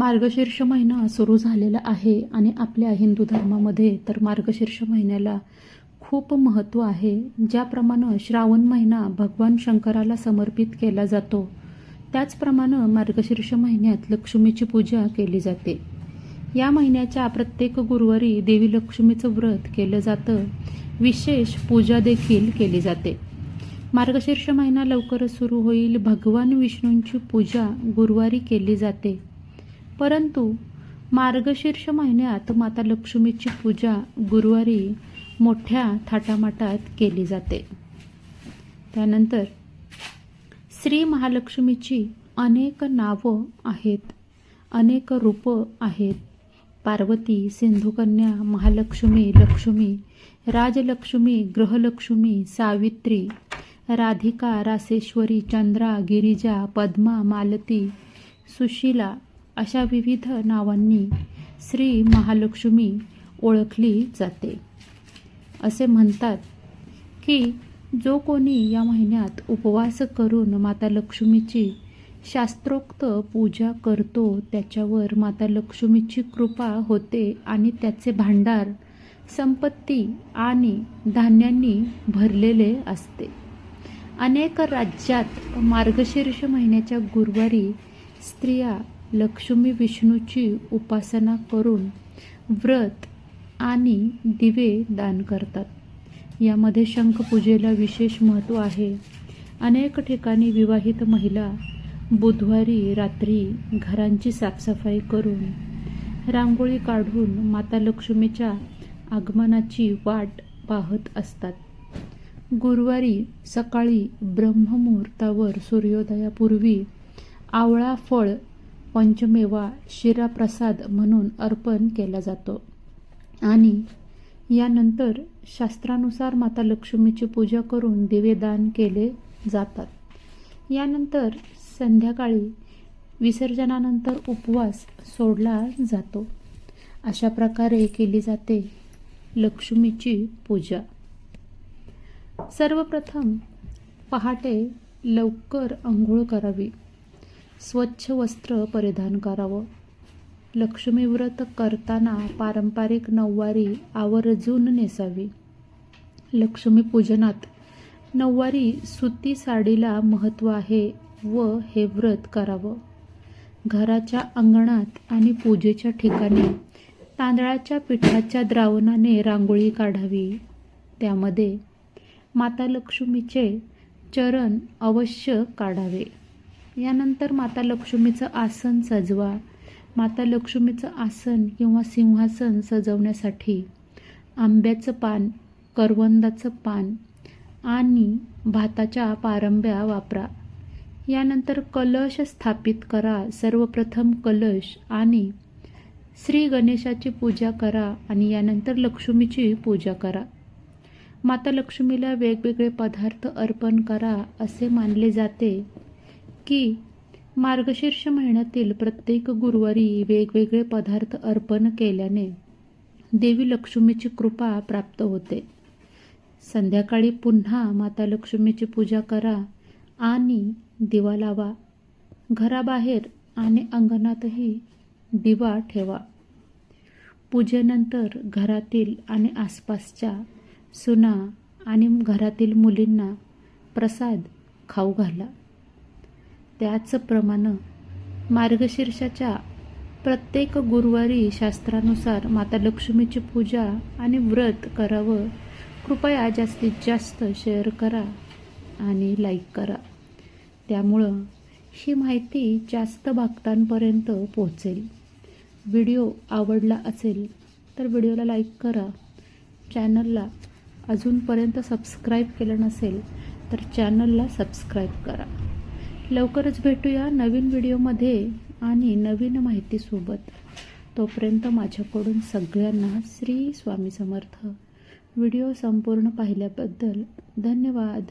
मार्गशीर्ष महिना सुरू झालेला आहे आणि आपल्या हिंदू धर्मामध्ये तर मार्गशीर्ष महिन्याला खूप महत्त्व आहे. ज्याप्रमाणे श्रावण महिना भगवान शंकराला समर्पित केला जातो त्याचप्रमाणे मार्गशीर्ष महिन्यात लक्ष्मीची पूजा केली जाते. या महिन्याच्या प्रत्येक गुरुवारी देवी लक्ष्मीचं व्रत केलं जातं. विशेष पूजा देखील केली जाते. मार्गशीर्ष महिना लवकरच सुरू होईल. भगवान विष्णूंची पूजा गुरुवारी केली जाते. परंतु मार्गशीर्ष महिन्यात माता लक्ष्मीची पूजा गुरुवारी मोठ्या थाटामाटात केली जाते. त्यानंतर श्री महालक्ष्मीची अनेक नावं आहेत अनेक रूपं आहेत. पार्वती सिंधुकन्या महालक्ष्मी लक्ष्मी राजलक्ष्मी ग्रहलक्ष्मी सावित्री राधिका रासेश्वरी चंद्रा गिरिजा पद्मा मालती सुशीला अशा विविध नावांनी श्री महालक्ष्मी ओळखली जाते. असे म्हणतात की जो कोणी या महिन्यात उपवास करून माता लक्ष्मीची शास्त्रोक्त पूजा करतो त्याच्यावर माता लक्ष्मीची कृपा होते आणि त्याचे भांडार संपत्ती आणि धान्यांनी भरलेले असते. अनेक राज्यात मार्गशीर्ष महिन्याच्या गुरुवारी स्त्रिया लक्ष्मी विष्णूची उपासना करून व्रत आणि दिवे दान करतात. यामध्ये शंखपूजेला विशेष महत्त्व आहे. अनेक ठिकाणी विवाहित महिला बुधवारी रात्री घरांची साफसफाई करून रांगोळी काढून माता लक्ष्मीच्या आगमनाची वाट पाहत असतात. गुरुवारी सकाळी ब्रह्ममुहूर्तावर सूर्योदयापूर्वी आवळा फळ पंचमेवा शिराप्रसाद म्हणून अर्पण केला जातो. आणि यानंतर शास्त्रानुसार माता लक्ष्मीची पूजा करून दिवेदान केले जातात. यानंतर संध्याकाळी विसर्जनानंतर उपवास सोडला जातो. अशा प्रकारे केली जाते लक्ष्मीची पूजा. सर्वप्रथम पहाटे लवकर अंघोळ करावी. स्वच्छ वस्त्र परिधान करावं. लक्ष्मी व्रत करताना पारंपरिक नऊवारी आवर्जून नेसावी. लक्ष्मीपूजनात नऊवारी सुती साडीला महत्त्व आहे व हे व्रत करावं. घराच्या अंगणात आणि पूजेच्या ठिकाणी तांदळाच्या पिठाच्या द्रावणाने रांगोळी काढावी. त्यामध्ये माता लक्ष्मीचे चरण अवश्य काढावे. यानंतर माता लक्ष्मीचं आसन सजवा. माता लक्ष्मीचं आसन किंवा सिंहासन सजवण्यासाठी आंब्याचं पान करवंदाचं पान आणि भाताच्या पारंब्या वापरा. यानंतर कलश स्थापित करा. सर्वप्रथम कलश आणि श्री गणेशाची पूजा करा आणि यानंतर लक्ष्मीची पूजा करा. माता लक्ष्मीला वेगवेगळे पदार्थ अर्पण करा असे मानले जाते. की मार्गशीर्ष महिन्यातील प्रत्येक गुरुवारी वेगवेगळे पदार्थ अर्पण केल्याने देवी लक्ष्मीची कृपा प्राप्त होते. संध्याकाळी पुन्हा माता लक्ष्मीची पूजा करा आणि दिवा लावा. घराबाहेर आणि अंगणातही दिवा ठेवा. पूजेनंतर घरातील आणि आसपासच्या सुना आणि घरातील मुलींना प्रसाद खाऊ घाला. त्याचप्रमाणे मार्गशीर्षाच्या प्रत्येक गुरुवारी शास्त्रानुसार माता लक्ष्मीची पूजा आणि व्रत करावं. कृपया जास्तीत जास्त शेअर करा आणि लाईक करा. त्यामुळं ही माहिती जास्त भक्तांपर्यंत पोहोचेल. व्हिडिओ आवडला असेल तर व्हिडिओला लाईक करा. चॅनलला अजूनपर्यंत सबस्क्राईब केलं नसेल तर चॅनलला सबस्क्राईब करा. लवकरच भेटूया नवीन व्हिडिओमध्ये आणि नवीन माहितीसोबत. तोपर्यंत माझ्याकडून सगळ्यांना श्री स्वामी समर्थ. व्हिडिओ संपूर्ण पाहिल्याबद्दल धन्यवाद.